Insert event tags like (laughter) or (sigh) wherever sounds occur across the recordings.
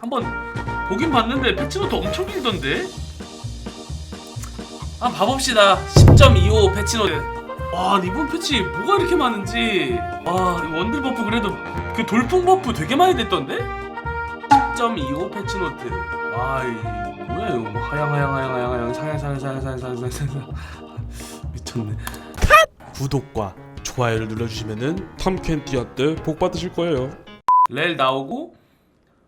한번 보긴 봤는데 패치노트 엄청 길던데? 한 번 봐봅시다. 10.25 패치노트 와 이번 패치 뭐가 이렇게 많은지. 와이 원딜 버프 그래도 그 돌풍 버프 되게 많이 됐던데? 10.25 패치노트. 와이 뭐야 이거 뭐 하양 하양 하양 하양 하양. 상향 상향 상향 상향 상향 상향 미쳤네. 구독과 좋아요를 눌러주시면은 탐켄티아 때 복 받으실 거예요. 렐 나오고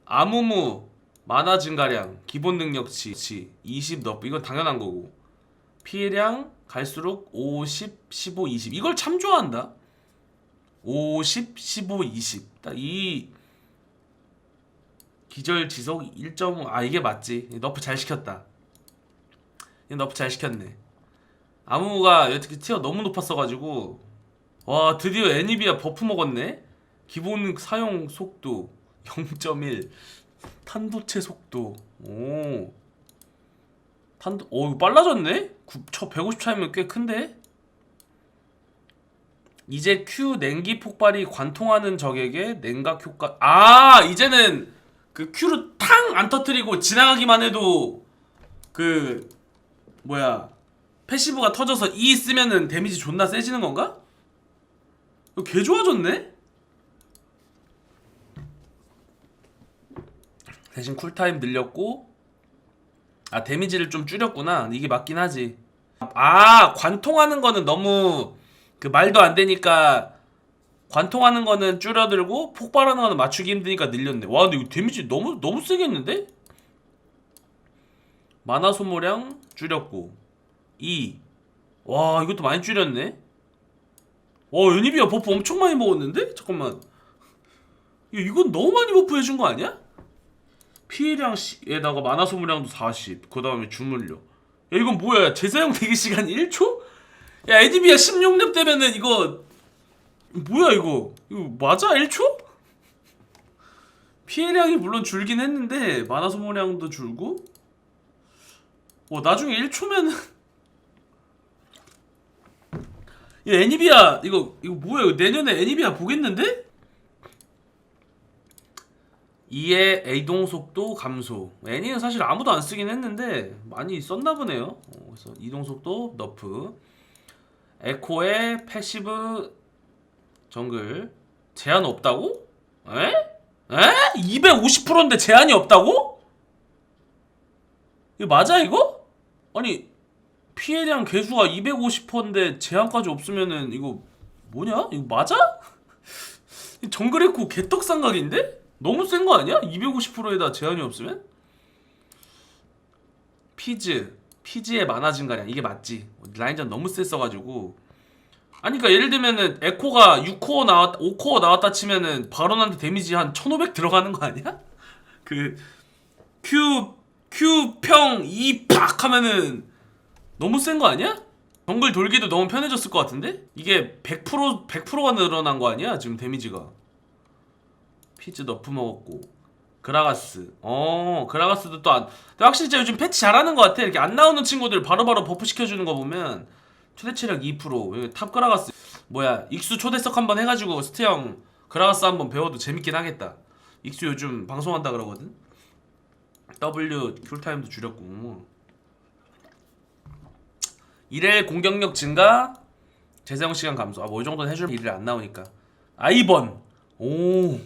아무무 만화 증가량 기본 능력치 20 너프 이건 당연한 거고. 피해량 갈수록 50 15 20 이걸 참 좋아한다. 50 15 20딱이 기절 지속 1.5아 이게 맞지. 너프 잘 시켰다. 이 너프 잘 시켰네. 아무무가 여태까지 티어 너무 높았어가지고. 와 드디어 애니비아 버프 먹었네? 기본 사용 속도 0.1 탄도체 속도 오 탄도 오 빨라졌네? 구, 저150 차이면 꽤 큰데? 이제 Q 냉기 폭발이 관통하는 적에게 냉각 효과 아 이제는 그 Q로 탕안 터트리고 지나가기만 해도 그 뭐야 패시브가 터져서 E 쓰면은 데미지 존나 세지는 건가? 개 좋아졌네? 대신 쿨타임 늘렸고 아 데미지를 좀 줄였구나 이게 맞긴 하지 아 관통하는 거는 너무 그 말도 안 되니까 관통하는 거는 줄여들고 폭발하는 거는 맞추기 힘드니까 늘렸네 와 근데 이거 데미지 너무 너무 세겠는데? 만화 소모량 줄였고 2. 와 이것도 많이 줄였네 와 유니비아 버프 엄청 많이 먹었는데? 잠깐만 야, 이건 너무 많이 버프 해준 거 아니야? 피해량에다가 만화 소모량도 40. 그 다음에 주물력. 야 이건 뭐야? 재사용 대기 시간 1초? 야 에디비아 16렙 되면은 이거 뭐야 이거? 이거 맞아 1초? 피해량이 물론 줄긴 했는데 만화 소모량도 줄고. 와 나중에 1초면은 (laughs) 야 애니비아 이거 이거 뭐야 이거 내년에 애니비아 보겠는데? 2의 이동 속도 감소. 애니는 사실 아무도 안 쓰긴 했는데 많이 썼나 보네요. 어, 그래서 이동 속도 너프. 에코의 패시브 정글 제한 없다고? 에? 에? 250%인데 제한이 없다고? 이거 맞아 이거? 아니 피해량 개수가 250%인데 제한까지 없으면은 이거 뭐냐? 이거 맞아? (laughs) 이 정글 에코 개떡 상각인데? 너무 센 거 아니야? 250%에다 제한이 없으면? 피즈 피즈의 만화 증가량 이게 맞지 라인전 너무 셌어가지고 아니 그니까 예를 들면은 에코가 6코어 나왔 5코어 나왔다 치면은 바론한테 데미지 한 1500 들어가는 거 아니야? (laughs) 그 Q Q 평 2팍 하면은 너무 센 거 아니야? 정글 돌기도 너무 편해졌을 것 같은데? 이게 100% 100%가 늘어난 거 아니야? 지금 데미지가 피즈 너프 먹었고. 그라가스. 어 그라가스도 또 안 확실히 진짜 요즘 패치 잘하는 것 같아. 이렇게 안 나오는 친구들 바로바로 버프 시켜주는 거 보면 최대 체력 2% 여기 탑 그라가스. 뭐야 익수 초대석 한번 해가지고 스테형 그라가스 한번 배워도 재밌긴 하겠다. 익수 요즘 방송한다 그러거든. W 쿨타임도 줄였고. 일일 공격력 증가? 재사용 시간 감소. 아 뭐 이 정도는 해줄 일을 안 나오니까. 아이번. 오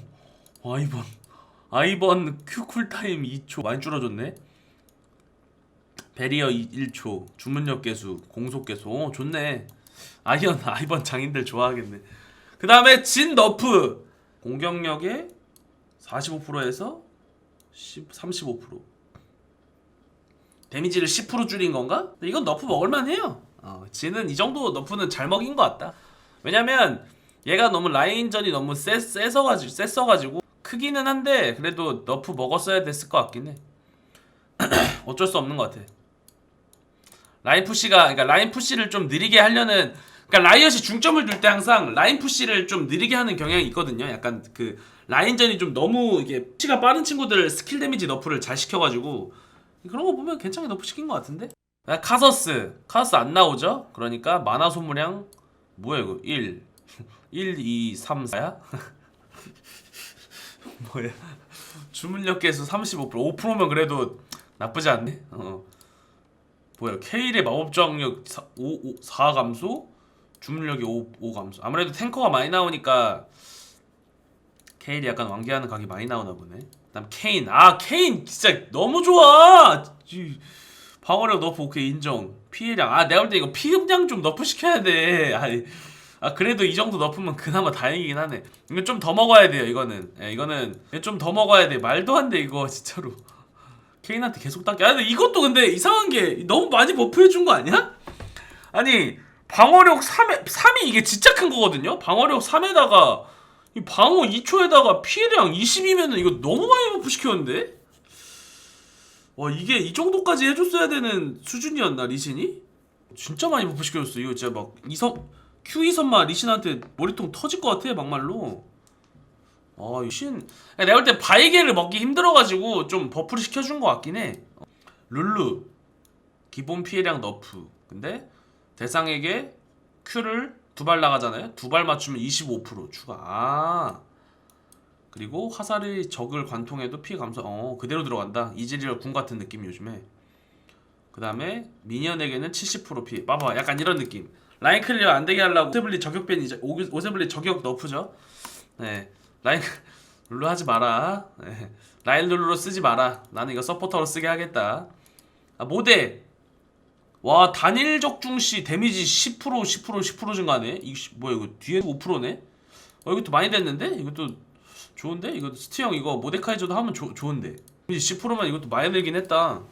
아이번. 아이번 큐 쿨타임 2초. 많이 줄어졌네. 베리어 1초. 주문력 개수 공속 개수. 오 좋네. 아이언 (laughs) 아이번 장인들 좋아하겠네. 그 다음에 진 너프. 공격력의 45%에서 10, 35% 데미지를 10% 줄인 건가? 이건 너프 먹을만 해요. 어, 진은 이 정도 너프는 잘 먹인 것 같다. 왜냐면 얘가 너무 라인전이 너무 세, 세서가지고 셌어가지고 크기는 한데 그래도 너프 먹었어야 됐을 것 같긴 해 (clears throat) 어쩔 수 없는 것 같아 라인 푸시가 그러니까 라인 푸시를 좀 느리게 하려는 그러니까 라이엇이 중점을 둘 때 항상 라인 푸시를 좀 느리게 하는 경향이 있거든요. 약간 그 라인전이 좀 너무 이게 푸시가 빠른 친구들 스킬 데미지 너프를 잘 시켜가지고 그런 거 보면 괜찮게 너프 시킨 것 같은데. 아, 카서스 카서스 안 나오죠? 그러니까 만화 소모량 뭐야 이거 1 1 2 3 4야? 뭐야 주문력 개수 35% 5%면 그래도 나쁘지 않네. 어. 뭐야 케일의 마법 저항력 4, 5, 4 감소, 주문력이 5, 5 감소. 아무래도 탱커가 많이 나오니까 케일이 약간 완기하는 각이 많이 나오나 보네. 그다음 케인. 아 케인 진짜 너무 좋아. 이- 방어력 너프 오케이 인정. 피해량. 아 내가 볼 때 이거 피흡량 좀 너프 시켜야 돼. 아니. 아 그래도 이 정도 넣으면 그나마 다행이긴 하네. 이거 좀 더 먹어야 돼요. 이거는. 예, 이거는 좀 더 먹어야 돼. 말도 안 돼 이거 진짜로. 케인한테 계속 닦게. 아 근데 이것도 근데 이상한 게 너무 많이 버프해 준 거 아니야? 아니 방어력 3에 3이 이게 진짜 큰 거거든요. 방어력 3에다가 이 방어 2초에다가 피해량 20이면은 이거 너무 많이 버프 시켰는데? 와 이게 이 정도까지 해줬어야 되는 수준이었나 리신이? 진짜 많이 버프 시켜줬어. 이거 진짜 막 이선 Q 이선마 리신한테 머리통 터질 것 같아 막말로. 아, 이 신. 내가 볼 때 바이게를 먹기 힘들어가지고 좀 버프를 시켜준 것 같긴 해. 룰루 기본 피해량 너프. 근데 대상에게 Q를 두 발 나가잖아요. 두 발 맞추면 25% 추가. 아. 그리고 화살이 적을 관통해도 피해 감소. 어, 그대로 들어간다. 이즈리얼 궁 같은 느낌 요즘에. 그 다음에 미니언에게는 70% 피해. 봐봐, 약간 이런 느낌. 라인 클리어 안 되게 하려고 오세블리 저격 밴 이제 오- 오세블리 저격 너프죠. 네, 라인 (laughs) 룰루 하지 마라. 네. 라인 룰루로 쓰지 마라. 나는 이거 서포터로 쓰게 하겠다. 아, 모델. 와 단일 적중 시 데미지 10% 10% 10% 증가네. 이거 씨, 뭐야 이거 뒤에 5%네. 어 이것도 많이 됐는데? 이것도 좋은데? 이거 스티형 이거 모데카이저도 하면 좋 좋은데. 데미지 10%만 이것도 많이 늘긴 했다.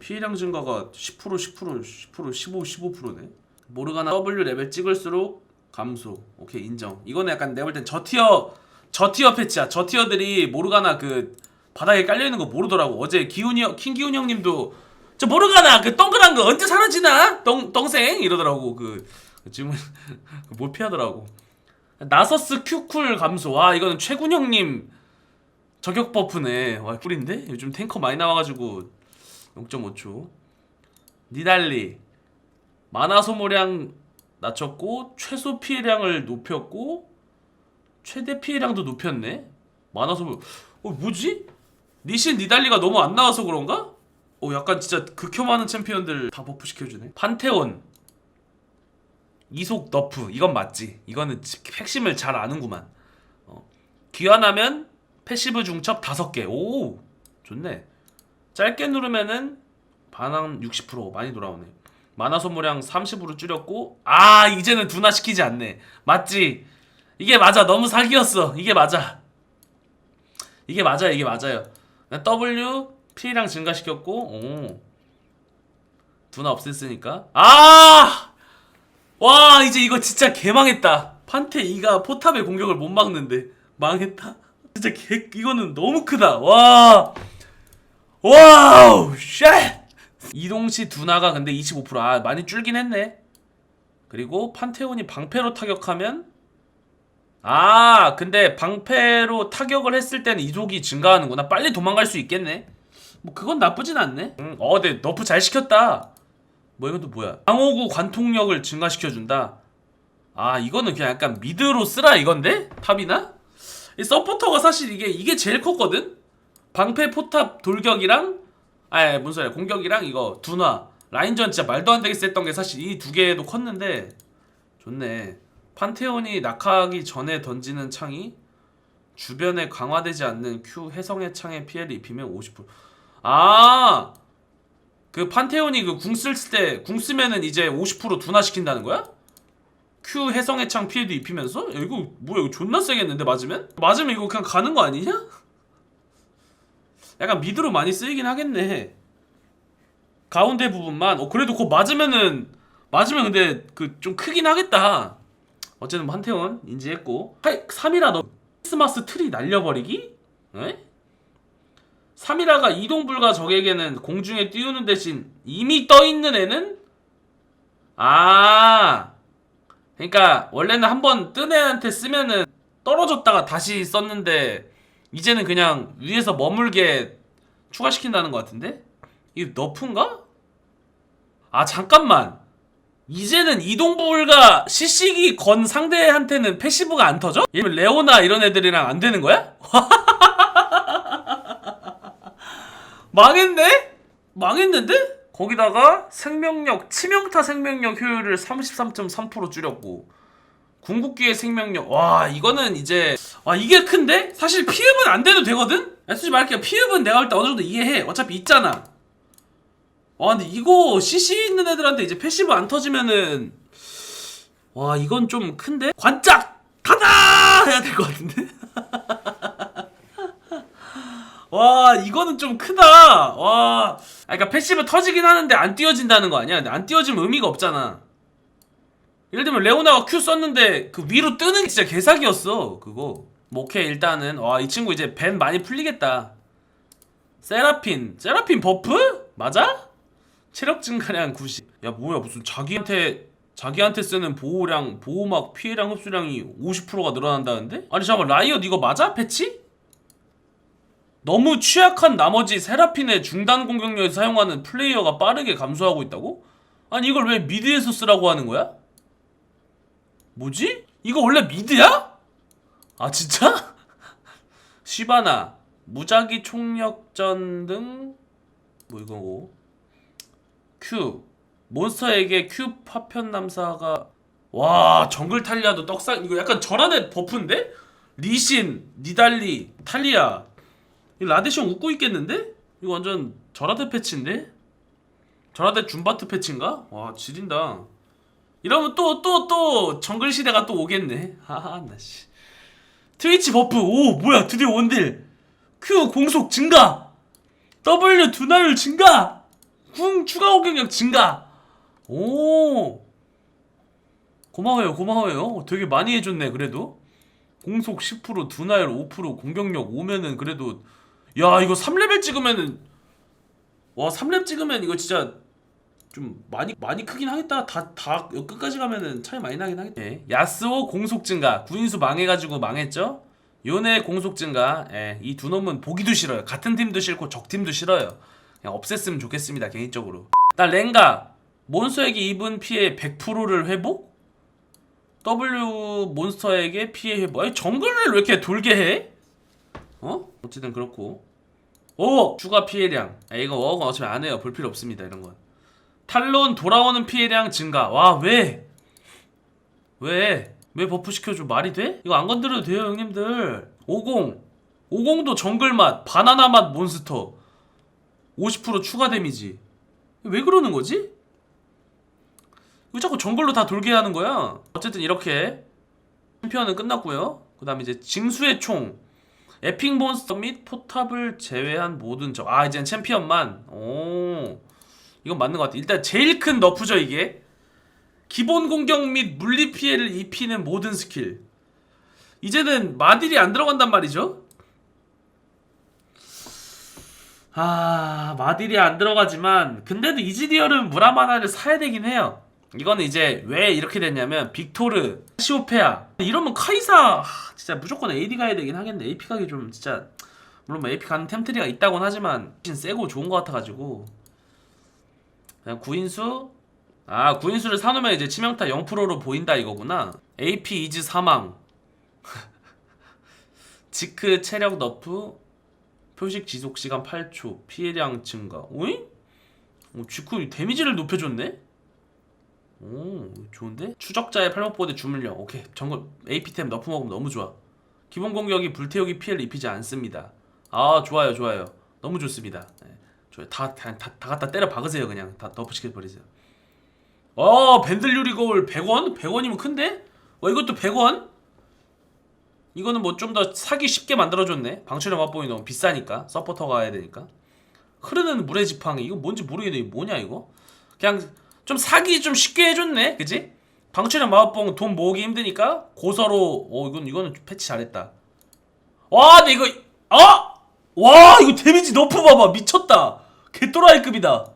피해량 증가가 10% 10% 10% 15 15%네. 모르가나 W 레벨 찍을수록 감소. 오케이 인정. 이거는 약간 내가 볼 땐 저티어 저티어 패치야. 저티어들이 모르가나 그 바닥에 깔려 있는 거 모르더라고. 어제 기훈이 형, 킹 기훈 형님도 저 모르가나 그 동그란 거 언제 사라지나? 동 동생 이러더라고. 그 지금 (laughs) 뭘 피하더라고. 나서스 큐쿨 감소. 와 이거는 최군 형님 저격 버프네. 와 꿀인데 요즘 탱커 많이 나와가지고 0.5초. 니달리 만화 소모량 낮췄고 최소 피해량을 높였고 최대 피해량도 높였네. 만화 소모 어 뭐지? 리신 니달리가 너무 안 나와서 그런가? 어 약간 진짜 극혐하는 챔피언들 다 버프 시켜주네. 판테온 이속 너프 이건 맞지. 이거는 지- 핵심을 잘 아는구만. 어. 귀환하면 패시브 중첩 5개. 오 좋네. 짧게 누르면은 반항 60% 많이 돌아오네. 만화 소모량 30으로 줄였고 아 이제는 둔화 시키지 않네. 맞지? 이게 맞아. 너무 사기였어. 이게 맞아. 이게 맞아요. 이게 맞아요. W 피해량 증가시켰고 오 둔화 없앴으니까 아! 와 이제 이거 진짜 개망했다. 판테 2가 포탑의 공격을 못 막는데 망했다. 진짜 개 이거는 너무 크다. 와 와우 쉣! 이동시 둔화가 근데 25%아 많이 줄긴 했네. 그리고 판테온이 방패로 타격하면 아 근데 방패로 타격을 했을 때는 이속이 증가하는구나. 빨리 도망갈 수 있겠네. 뭐 그건 나쁘진 않네. 음, 어 근데 너프 잘 시켰다. 뭐 이건 또 뭐야? 방어구 관통력을 증가시켜준다. 아 이거는 그냥 약간 미드로 쓰라 이건데? 탑이나? 이 서포터가 사실 이게 이게 제일 컸거든 방패 포탑 돌격이랑 아뭔 소리야 공격이랑 이거 둔화 라인전 진짜 말도 안 되게 셌던 게 사실 이 두 개도 컸는데 좋네 판테온이 낙하하기 전에 던지는 창이 주변에 강화되지 않는 Q 해성의 창에 피해를 입히면 50%. 아, 그 판테온이 그 궁 쓸 때 궁 쓰면은 이제 50% 둔화시킨다는 거야? Q 해성의 창 피해도 입히면서? 야, 이거 뭐야 이거 존나 세겠는데 맞으면? 맞으면 이거 그냥 가는 거 아니냐? 약간 미드로 많이 쓰이긴 하겠네. 가운데 부분만. 어 그래도 그거 맞으면은 맞으면 근데 그 좀 크긴 하겠다. 어쨌든 뭐 한태원 인지했고 3이라 너 크리스마스 트리 날려버리기? 에? 3이라가 이동 불가 적에게는 공중에 띄우는 대신 이미 떠 있는 애는 아 그러니까 원래는 한 번 뜬 애한테 쓰면은 떨어졌다가 다시 썼는데 이제는 그냥 위에서 머물게 추가시킨다는 것 같은데 이게 너프인가? 아 잠깐만 이제는 이동 불가 CC기 건 상대한테는 패시브가 안 터져? 들면 레오나 이런 애들이랑 안 되는 거야? (laughs) 망했네? 망했는데? 거기다가 생명력 치명타 생명력 효율을 33.3% 줄였고 궁극기의 생명력 와 이거는 이제 와 이게 큰데? 사실 피흡은 안 돼도 되거든? 야, 솔직히 말할게요 피흡은 내가 볼 때 어느 정도 이해해 어차피 있잖아 와 근데 이거 CC 있는 애들한테 이제 패시브 안 터지면은 와 이건 좀 큰데? 관짝! 타다! 해야 될 것 같은데? (laughs) 와 이거는 좀 크다 와 아, 그러니까 패시브 터지긴 하는데 안 띄워진다는 거 아니야 안 띄워지면 의미가 없잖아 예를 들면 레오나가 Q 썼는데 그 위로 뜨는 게 진짜 개사기였어 그거 뭐 오케이 일단은 와 이 친구 이제 밴 많이 풀리겠다 세라핀 세라핀 버프? 맞아? 체력 증가량 90. 야 뭐야 무슨 자기한테 자기한테 쓰는 보호량 보호막 피해량 흡수량이 50%가 늘어난다는데? 아니 잠깐만 라이엇 이거 맞아? 패치? 너무 취약한 나머지 세라핀의 중단 공격력에 사용하는 플레이어가 빠르게 감소하고 있다고? 아니 이걸 왜 미드에서 쓰라고 하는 거야? 뭐지? 이거 원래 미드야? 아 진짜? (laughs) 시바나 무작위 총력전 등? 뭐 이거고. Q 몬스터에게 Q 파편 남사가 와 정글 탈리아도 떡상 이거 약간 저란의 버프인데? 리신 니달리 탈리아. 이 라데시온 웃고 있겠는데? 이거 완전 저라데 패치인데? 저라데 줌바트 패치인가? 와 지린다 이러면 또 또 또 정글 시대가 또 오겠네. 하하 나씨. 트위치 버프. 오 뭐야 드디어 원딜. Q 공속 증가. W 두나율 증가. 궁 추가 공격력 증가. 오. 고마워요 고마워요. 되게 많이 해줬네 그래도. 공속 10% 두나율 5% 공격력 5면은 그래도. 야 이거 3레벨 찍으면은. 와 3렙 찍으면 이거 진짜 좀 많이 많이 크긴 하겠다 다 다 끝까지 가면은 차이 많이 나긴 하겠다 예. 야스오 공속 증가 구인수 망해가지고 망했죠 요네 공속 증가 예. 이 두 놈은 보기도 싫어요 같은 팀도 싫고 적 팀도 싫어요 그냥 없앴으면 좋겠습니다 개인적으로 나 랭가 몬스터에게 입은 피해 100%를 회복? W 몬스터에게 피해 회복 아니 정글을 왜 이렇게 돌게 해? 어? 어쨌든 그렇고 오! 추가 피해량 아, 이거 워가 어차피 안 해요 볼 필요 없습니다 이런 건 탈론 돌아오는 피해량 증가 와 왜? 왜? 왜 버프 시켜줘 말이 돼? 이거 안 건드려도 돼요 형님들 50 50도 정글 맛 바나나 맛 몬스터 50% 추가 데미지 왜 그러는 거지? 왜 자꾸 정글로 다 돌게 하는 거야? 어쨌든 이렇게 챔피언은 끝났고요 그 다음에 이제 징수의 총 에픽 몬스터 및 포탑을 제외한 모든 적. 아, 이젠 챔피언만. 오. 이건 맞는 것 같아. 일단 제일 큰 너프죠, 이게. 기본 공격 및 물리 피해를 입히는 모든 스킬. 이제는 마딜이 안 들어간단 말이죠. 아, 마딜이 안 들어가지만 근데도 이지디얼은 무라마나를 사야 되긴 해요. 이거는 이제 왜 이렇게 됐냐면 빅토르, 시오페아 이러면 카이사 하, 진짜 무조건 AD 가야 되긴 하겠네. AP 가기 좀 진짜 물론 뭐 AP 가는 템트리가 있다곤 하지만 훨씬 세고 좋은 것 같아가지고 구인수? 아 구인수를 사놓으면 이제 치명타 0%로 보인다 이거구나. AP 이즈 사망. (laughs) 지크 체력 너프 표식 지속 시간 8초 피해량 증가. 오잉? 어, 지크 데미지를 높여줬네? 오 좋은데? 추적자의 팔목보드 주물력 오케이 정글. AP템 너프 먹으면 너무 좋아. 기본 공격이 불태우기 피해를 입히지 않습니다. 아 좋아요 좋아요. 너무 좋습니다. 네, 다, 다, 다, 다 갖다 때려 박으세요 그냥. 다 너프 시켜 버리세요. 어 밴들 유리 거울 100원? 100원이면 큰데? 어 이것도 100원? 이거는 뭐 좀 더 사기 쉽게 만들어줬네. 방출의 맛보이 너무 비싸니까. 서포터가 해야 되니까. 흐르는 물의 지팡이. 이거 뭔지 모르겠네. 이거 뭐냐 이거? 그냥 좀 사기 좀 쉽게 해줬네. 그지? 방출의 마법봉 돈 모으기 힘드니까 고서로 어 이건 이거는 패치 잘했다. 와 근데 이거 어? 와 이거 데미지 너프 봐봐. 미쳤다 개또라이급이다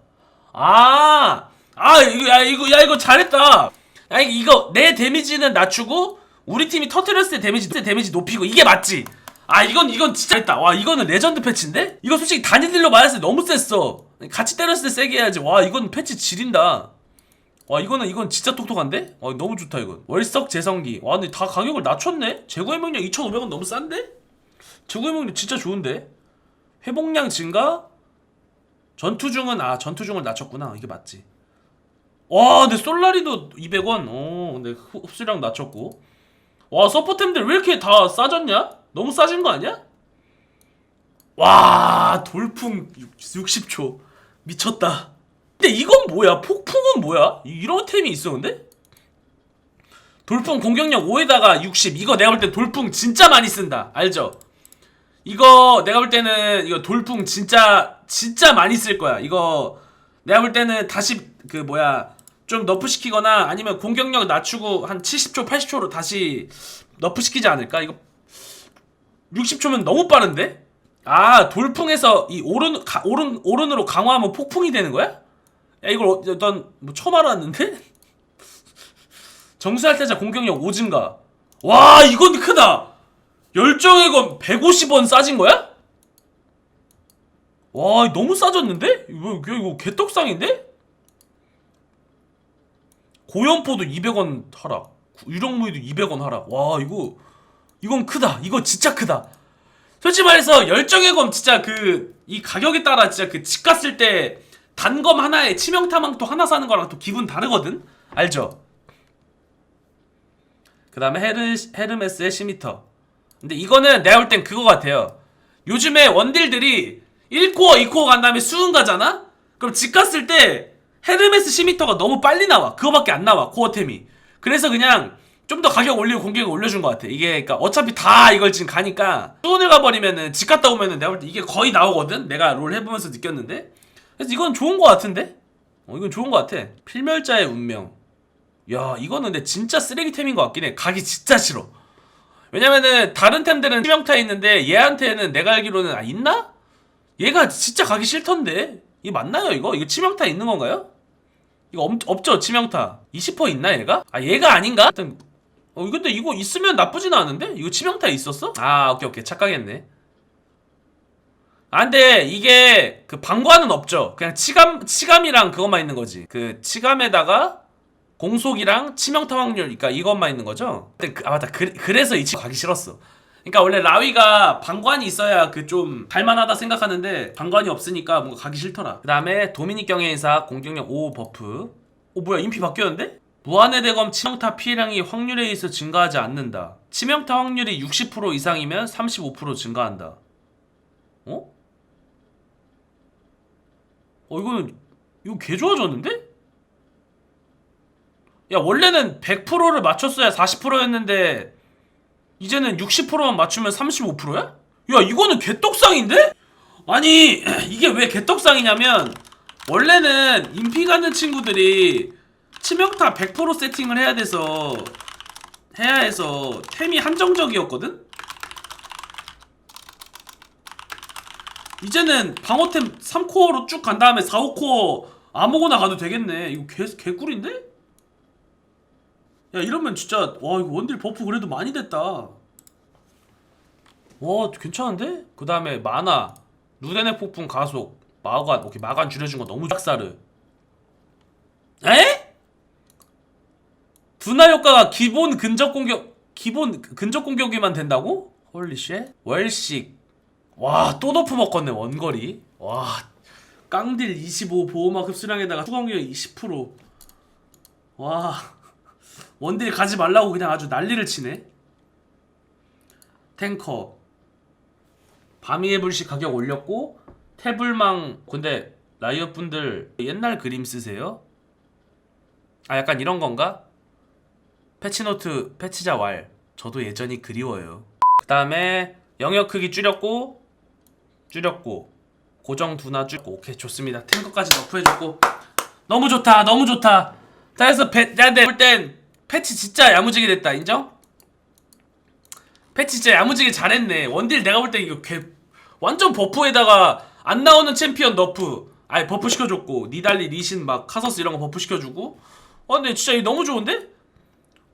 아, 아 이거 야 이거 야 이거 잘했다. 야 이거 내 데미지는 낮추고 우리 팀이 터트렸을 때 데미지 데미지 높이고 이게 맞지? 아 이건 이건 진짜 했다. 와 이거는 레전드 패치인데? 이거 솔직히 단일딜로 맞았을 때 너무 셌어. 같이 때렸을 때 세게 해야지. 와 이건 패치 지린다. 와 이거는 이건 진짜 똑똑한데? 와 너무 좋다 이건. 월석 재성기. 와 근데 다 가격을 낮췄네. 재고의 명령 2,500원 너무 싼데? 재고의 명령 진짜 좋은데? 회복량 증가? 전투 중은 아 전투 중을 낮췄구나. 이게 맞지. 와 근데 솔라리도 200원? 어 근데 흡- 흡수량 낮췄고. 와 서포템들 왜 이렇게 다 싸졌냐? 너무 싸진 거 아니야? 와 돌풍 60초. 미쳤다. 근데 이건 뭐야? 폭풍은 뭐야? 이- 이런 템이 있었는데? 돌풍 공격력 5에다가 60 이거 내가 볼 때 돌풍 진짜 많이 쓴다. 알죠? 이거 내가 볼 때는 이거 돌풍 진짜 진짜 많이 쓸 거야. 이거 내가 볼 때는 다시 그 뭐야 좀 너프 시키거나 아니면 공격력 낮추고 한 70초 80초로 다시 너프 시키지 않을까? 이거 60초면 너무 빠른데? 아 돌풍에서 이 오른 가, 오른 오른으로 강화하면 폭풍이 되는 거야? 야 이걸 어, 넌뭐 처음 알았는데? (laughs) 정수할 때자 공격력 5 증가. 와 이건 크다. 열정의 건 150원 싸진 거야? 와 너무 싸졌는데? 이거, 이거, 개떡상인데? 고연포도 200원 하락 유령무이도 200원 하락 와 이거 이건 크다 이거 진짜 크다 솔직히 말해서 열정의 검 진짜 그 이 가격에 따라 진짜 그 집 갔을 때 단검 하나에 치명타망토 하나 사는 거랑 또 기분 다르거든? 알죠? 그 다음에 헤르, 헤르메스의 시미터 근데 이거는 내가 볼 땐 그거 같아요. 요즘에 원딜들이 1코어, 2코어 간 다음에 수은 가잖아? 그럼 집 갔을 때 헤르메스 시미터가 너무 빨리 나와. 그거밖에 안 나와, 코어템이. 그래서 그냥 좀 더 가격 올리고 공격을 올려준 것 같아. 이게, 그니까 어차피 다 이걸 지금 가니까 수은을 가버리면은 집 갔다 오면은 내가 볼 때 이게 거의 나오거든? 내가 롤 해보면서 느꼈는데? 그래서 이건 좋은 것 같은데? 어, 이건 좋은 것 같아. 필멸자의 운명. 야, 이거는 근데 진짜 쓰레기템인 것 같긴 해. 가기 진짜 싫어. 왜냐면은 다른 템들은 치명타 있는데 얘한테는 내가 알기로는 아 있나? 얘가 진짜 가기 싫던데 이게 맞나요 이거? 이거 치명타 있는 건가요? 이거 없, 없죠 치명타 20% 있나 얘가? 아 얘가 아닌가? 하여튼 어 근데 이거 있으면 나쁘진 않은데? 이거 치명타 있었어? 아 오케이 오케이 착각했네 아 근데 이게 그 방관은 없죠 그냥 치감 치감이랑 그것만 있는 거지 그 치감에다가 공속이랑 치명타 확률, 그러니까 이것만 있는 거죠. 근데 그, 아 맞다, 그, 그래서 이 친구 가기 싫었어. 그러니까 원래 라위가 방관이 있어야 그 좀 갈만하다 생각하는데 방관이 없으니까 뭔가 가기 싫더라. 그 다음에 도미닉 경애인사 공격력 5 버프. 오 뭐야 인피 바뀌었는데? 무한의 대검 치명타 피해량이 확률에 의해서 증가하지 않는다. 치명타 확률이 60% 이상이면 35% 증가한다. 어? 어 이거는 이거 개 좋아졌는데? 야 원래는 100%를 맞췄어야 40%였는데 이제는 60%만 맞추면 35%야? 야 이거는 개떡상인데? 아니 (clears throat) 이게 왜 개떡상이냐면 원래는 인피 가는 친구들이 치명타 100% 세팅을 해야 돼서 해야 해서 템이 한정적이었거든? 이제는 방어템 3코어로 쭉 간 다음에 4, 5코어 아무거나 가도 되겠네 이거 개, 개꿀인데? 야 이러면 진짜 와 이거 원딜 버프 그래도 많이 됐다. 와 괜찮은데? 그 다음에 마나 루덴의 폭풍 가속. 마간 오케이 마간 줄여준 거 너무 작사르 에? 분할 효과가 기본 근접 공격 기본 근접 공격이만 된다고? 홀리쉣 월식 와또 너프 먹었네 원거리. 와 깡딜 25 보호막 흡수량에다가 추가공격 20%와 원딜 가지 말라고 그냥 아주 난리를 치네. 탱커 밤이의 불씨 가격 올렸고 태블망 근데 라이엇 분들 옛날 그림 쓰세요? 아 약간 이런 건가? 패치노트 패치자 왈 저도 예전이 그리워요. 그 다음에 영역 크기 줄였고 줄였고 고정 두나 줄고 오케이 좋습니다. 탱커까지 너프해줬고 너무 좋다 너무 좋다. 자 그래서 배, 야 근데 볼땐 패치 진짜 야무지게 됐다. 인정? 패치 진짜 야무지게 잘했네. 원딜 내가 볼 때 이거 개 완전 버프에다가 안 나오는 챔피언 너프. 아예 버프 시켜줬고 니달리 리신 막 카서스 이런 거 버프 시켜주고. 어 근데 진짜 이거 너무 좋은데?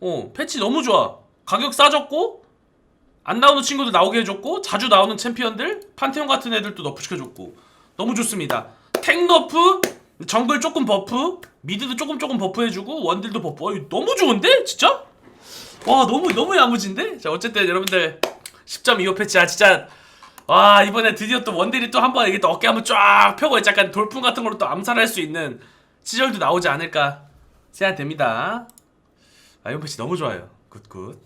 어 패치 너무 좋아. 가격 싸졌고 안 나오는 친구들 나오게 해줬고 자주 나오는 챔피언들 판테온 같은 애들도 너프 시켜줬고. 너무 좋습니다. 탱 너프 정글 조금 버프 미드도 조금 조금 버프 해주고 원딜도 버프 어, 너무 좋은데 진짜? 와 너무 너무 야무진데? 자 어쨌든 여러분들 10.25 패치 아 진짜 와 이번에 드디어 또 원딜이 또 한 번 이게 또 어깨 한번 쫙 펴고 약간 돌풍 같은 걸로 또 암살할 수 있는 시절도 나오지 않을까 생각됩니다. 아이언 패치 너무 좋아요. 굿굿.